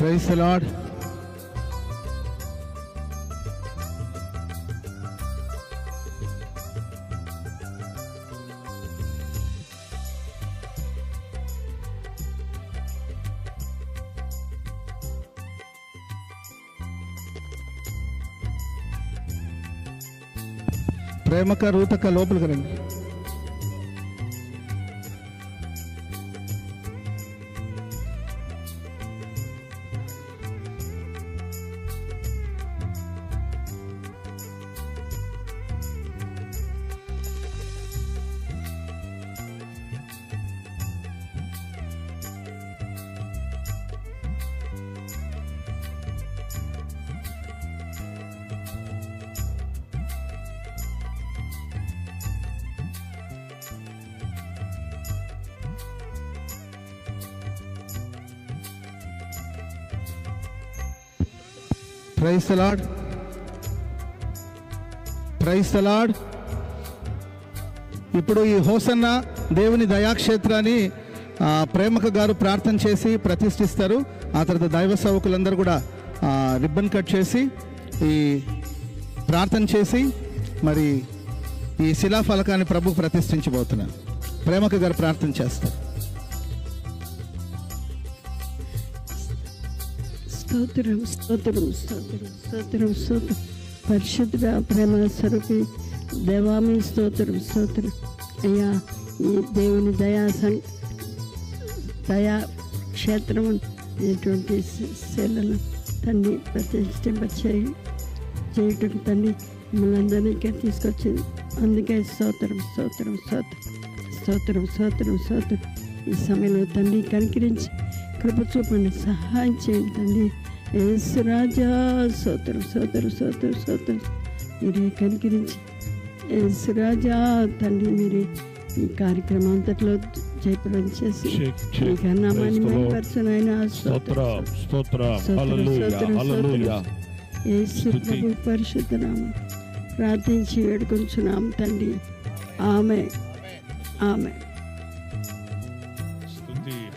Price Lord ప్రేమక రూతక లోపలికి రండి ప్రైస్ తలాడ్ ప్రైస్ తలాడ్ ఇప్పుడు ఈ హోసన్న దేవుని దయాక్షేత్రాన్ని ప్రేమక గారు ప్రార్థన చేసి ప్రతిష్ఠిస్తారు. ఆ తర్వాత దైవ సేవకులందరూ కూడా రిబ్బన్ కట్ చేసి ఈ ప్రార్థన చేసి మరి ఈ శిలాఫలకాన్ని ప్రభు ప్రతిష్ఠించబోతున్నారు. ప్రేమక గారు ప్రార్థన చేస్తారు. స్తోత్రం స్తోత్రం స్తోత్రం స్తోత్రం స్తోత్రం. పరిశుద్ధ ప్రేమ స్వరూపి దేవామి స్తోత్రం స్తోత్రం. అయ్యా ఈ దేవుని దయా సం దయా క్షేత్రం ఇటువంటి శైలను తండ్రి ప్రతిష్ఠింప చేయి చేయటం తండ్రి మనందరికీ తీసుకొచ్చింది అందుకే స్తోత్రం స్తోత్రం స్తోత్రం స్తోత్రం స్తోత్రం స్తోత్రం. ఈ సమయంలో తండ్రి కనికరించి కృప చూపండి సహాయం చేయండి. తండ్రి యేసు రాజా స్తోత్రం స్తోత్రం స్తోత్రం స్తోత్రం మీరే కనికరించి. యేసు రాజా తండ్రి మీరే ఈ కార్యక్రమం అంతట్లో జయప్రదం చేసి Check, check. Me ఘననామాన్ని Praise the Lord. మహిమపరచునైనా స్తోత్రం స్తోత్రం. స్తోత్రం, హల్లెలూయా స్తోత్రం, హల్లెలూయా యేసు స్తుతి. ప్రభు పరిశుద్ధ నామం. ప్రార్థించి వేడుకొంచున్నాం తండ్రి. ఆమె ఆమె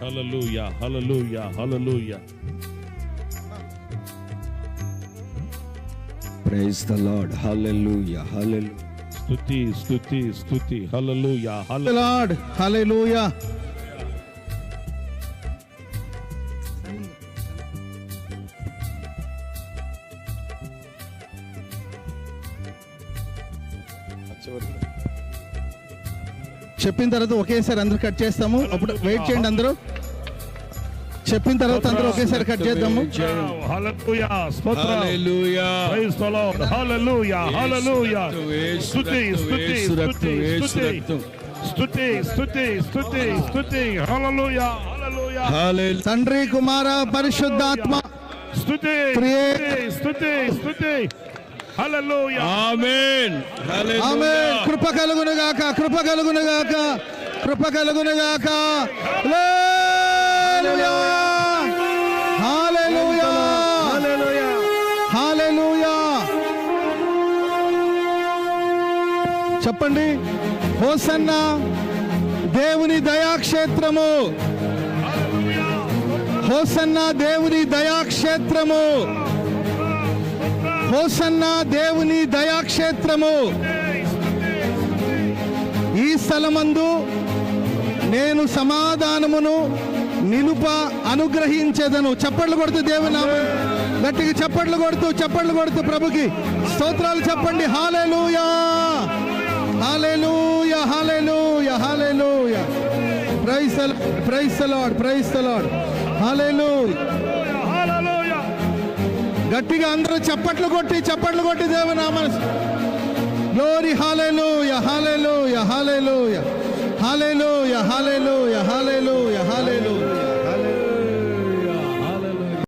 స్తుతి హల్లెలూయా హల్లెలూయా హల్లెలూయా Praise the Lord. Hallelujah. Hallelujah. స్తుతి స్తుతి స్తుతి హల్లెలూయా హల్లెలూయా లార్డ్ హల్లెలూయా చెప్పిన తర్వాత ఒకేసారి అందరు కట్ చేస్తాము అప్పుడు వెయిట్ చేయండి అందరూ చెప్పిన తర్వాత అందరూ ఒకేసారి కట్ చేద్దాము. హల్లెలూయా స్తోత్రం. Hallelujah. ప్రైజ్ ద లార్డ్ హల్లెలూయా హల్లెలూయా యేసు స్తుతి రక్తం, స్తుతి యేసు రక్తం, స్తుతి యేసు స్తుతి రక్తం. స్తుతి స్తుతి స్తుతి స్తుతి హల్లెలూయా హల్లెలూయా Hallelujah. తండ్రి కుమార పరిశుద్ధాత్మ Hallelujah. కృప కలుగును గాక కృప కలుగును గాక కృప కలుగును గాక. హల్లెలూయా హల్లెలూయా హల్లెలూయా చెప్పండి. హోసన్న దేవుని దయాక్షేత్రము. హోసన్న దేవుని దయాక్షేత్రము. హోసన్న దేవుని దయాక్షేత్రము. ఈ స్థలమందు నేను సమాధానమును నిలుప అనుగ్రహించేదను. చప్పట్లు కొడుతూ దేవుని నామం. గట్టిగా చప్పట్లు కొడుతూ చప్పట్లు కొడుతూ ప్రభుకి స్తోత్రాలు చెప్పండి. Hallelujah. Hallelujah hallelujah hallelujah. Praise praise Lord praise Lord hallelujah గట్టిగా అందరూ చప్పట్లు కొట్టి చప్పట్లు కొట్టి దేవునామ గ్లోరీ హాలేలుయ హాలేలుయ హాలేలుయ. హాలేలుయ హాలేలుయ హాలేలుయ హాలేలుయ.